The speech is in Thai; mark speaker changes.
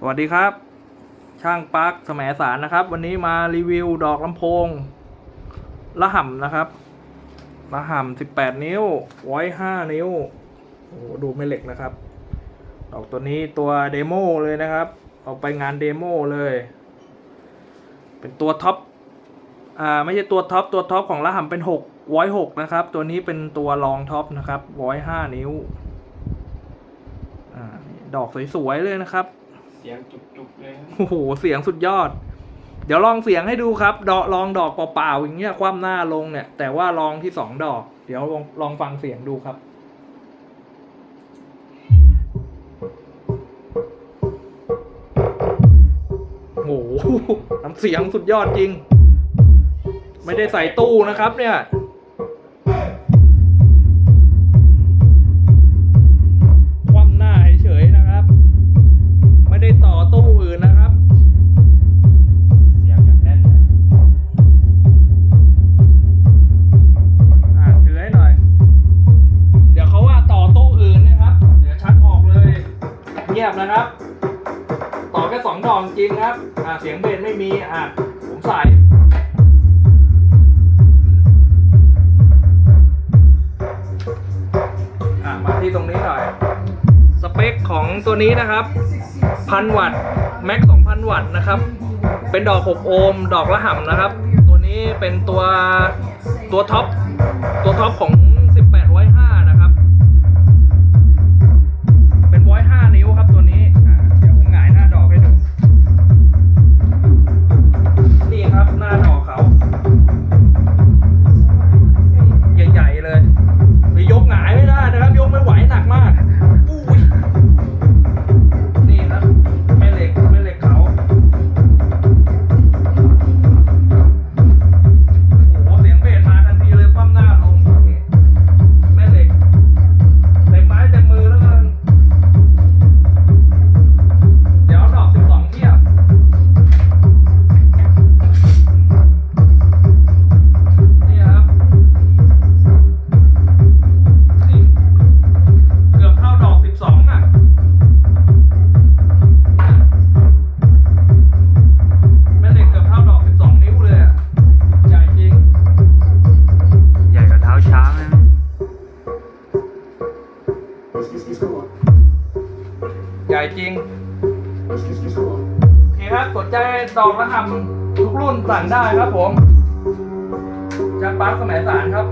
Speaker 1: สวัสดีครับ ช่างปลั๊กแสมสารนะครับ วันนี้มารีวิวดอกลำโพงละห่ำนะครับละห่ำสิบแปดนิ้วไว้ห้านิ้วโอ้โหดูไม่เหล็กนะครับ ดอกตัวนี้ตัวเดโมเลยนะครับ เอาไปงานเดโมเลย เป็นตัวท็อปอ่าไม่ใช่ตัวท็อปตัวท็อปของละห่ำเป็นหกไว้หกนะครับ ตัวนี้เป็นตัวรองท็อปนะครับไว้ห้านิ้วอ่าดอกสวยๆเลยนะครับ
Speaker 2: สียงจุกๆเลยครับ
Speaker 1: โอ้โหเสียงสุดยอด เดี๋ยวลองเสียงให้ดูครับดอกลองดอกเปล่าๆอย่างเงี้ยคว่ำหน้าลงเนี่ย แต่ว่าลองที่สองดอก เดี๋ยวลองลองฟังเสียงดูครับ โอ้โหน้ำเสียงสุดยอดจริง ไม่ได้ใส่ตู้นะครับเนี่ย นะครับ ต่อ
Speaker 2: แค่
Speaker 1: สองดอกจริงครับ อ่าเสียงเบสไม่มี อ่าผมใส่อ่ามาที่ตรงนี้หน่อย สเปคของตัวนี้นะครับพันวัตต์แม็ก2,000วัตต์นะครับ เป็นดอก 6 โอห์มดอกละห่ำนะครับ ตัวนี้เป็นตัวตัวท็อปตัวท็อปของ ใหญ่จริง โอเคครับสนใจดอกระหำทุกรุ่นสั่งได้ครับผมจากปาร์คสมัยสารครับ